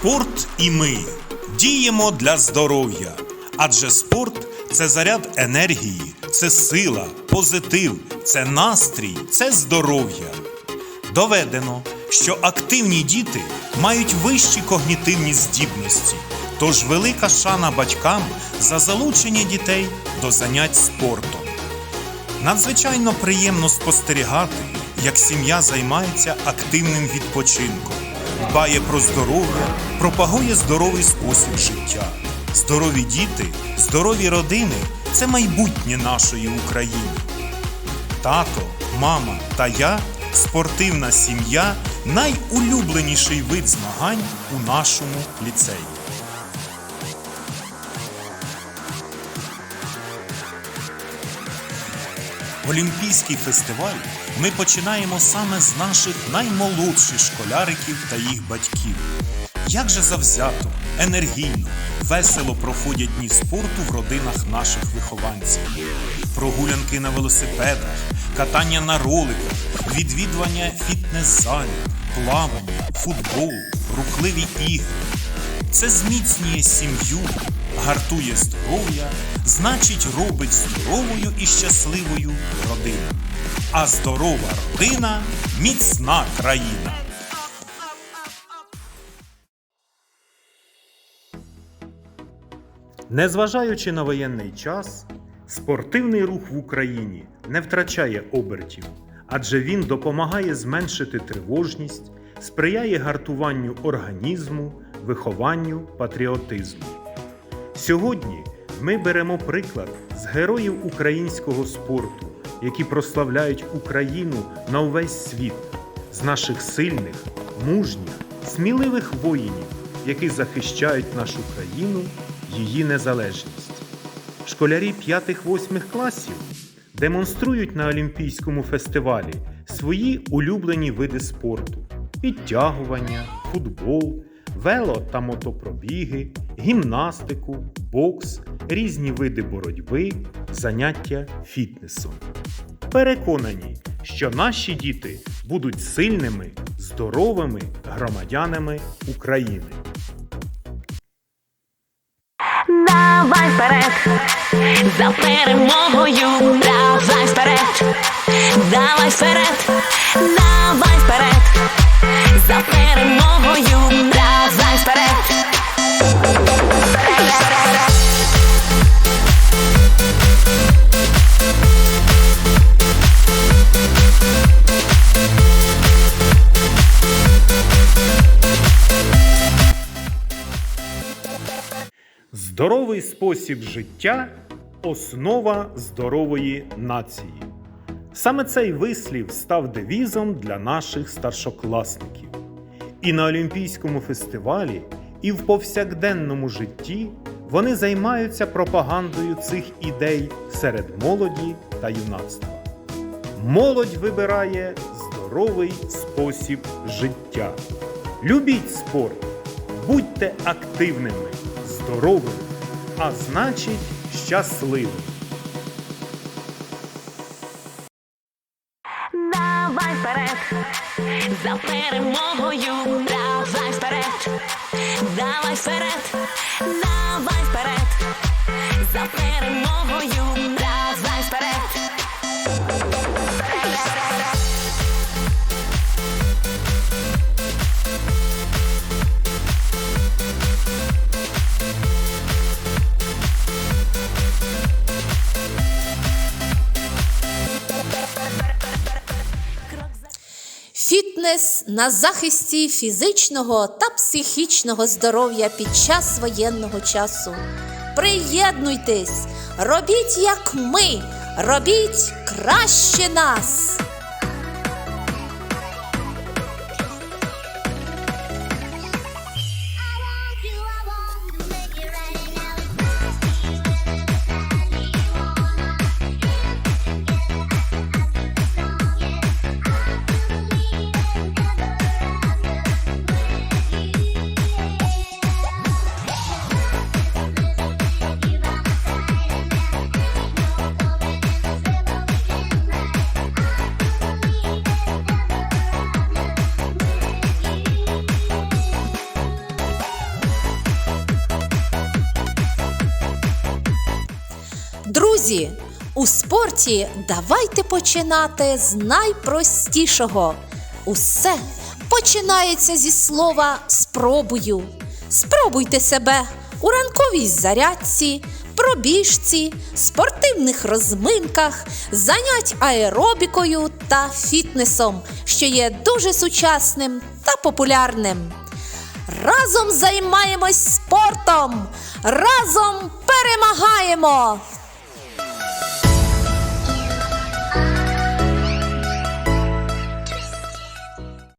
Спорт і ми діємо для здоров'я. Адже спорт це заряд енергії, це сила, позитив, це настрій, це здоров'я. Доведено, що активні діти мають вищі когнітивні здібності, тож велика шана батькам за залучення дітей до занять спортом. Надзвичайно приємно спостерігати, як сім'я займається активним відпочинком, дбає про здоров'я, пропагує здоровий спосіб життя. Здорові діти, здорові родини це майбутнє нашої України. Тато, мама та я спортивна сім'я найулюбленіший вид змагань у нашому ліцеї. Олімпійський фестиваль ми починаємо саме з наших наймолодших школяриків та їх батьків. Як же завзято, енергійно, весело проходять дні спорту в родинах наших вихованців. Прогулянки на велосипедах, катання на роликах, відвідування фітнес-залів, плавання, футбол, рухливі ігри. Це зміцнює сім'ю, гартує здоров'я, значить робить здоровою і щасливою родину. А здорова родина міцна країна. Незважаючи на воєнний час, спортивний рух в Україні не втрачає обертів, адже він допомагає зменшити тривожність, сприяє гартуванню організму, вихованню патріотизму. Сьогодні ми беремо приклад з героїв українського спорту, які прославляють Україну на увесь світ, з наших сильних, мужніх, сміливих воїнів, які захищають нашу країну, її незалежність. Школярі 5-8 класів демонструють на Олімпійському фестивалі свої улюблені види спорту: підтягування, футбол, вело та мотопробіги, гімнастику, бокс, різні види боротьби, заняття фітнесом. Переконані, що наші діти будуть сильними, здоровими громадянами України. Давай вперед, за перемогою, давай вперед, давай вперед, давай вперед, за перемогою, давай Здоровий спосіб життя основа здорової нації. Саме цей вислів став девізом для наших старшокласників. І на Олімпійському фестивалі, і в повсякденному житті вони займаються пропагандою цих ідей серед молоді та юнацтва. Молодь вибирає здоровий спосіб життя. Любіть спорт, будьте активними, здоровими, а значить щасливими. Давай вперед, за перемогою, давай вперед, давай вперед, давай вперед, за перемогою, Фітнес на захисті фізичного та психічного здоров'я під час воєнного часу. Приєднуйтесь, робіть як ми, робіть краще нас. Друзі, у спорті давайте починати з найпростішого. Усе починається зі слова спробую. Спробуйте себе у ранковій зарядці, пробіжці, спортивних розминках, занять аеробікою та фітнесом, що є дуже сучасним та популярним. Разом займаємось спортом, разом перемагаємо!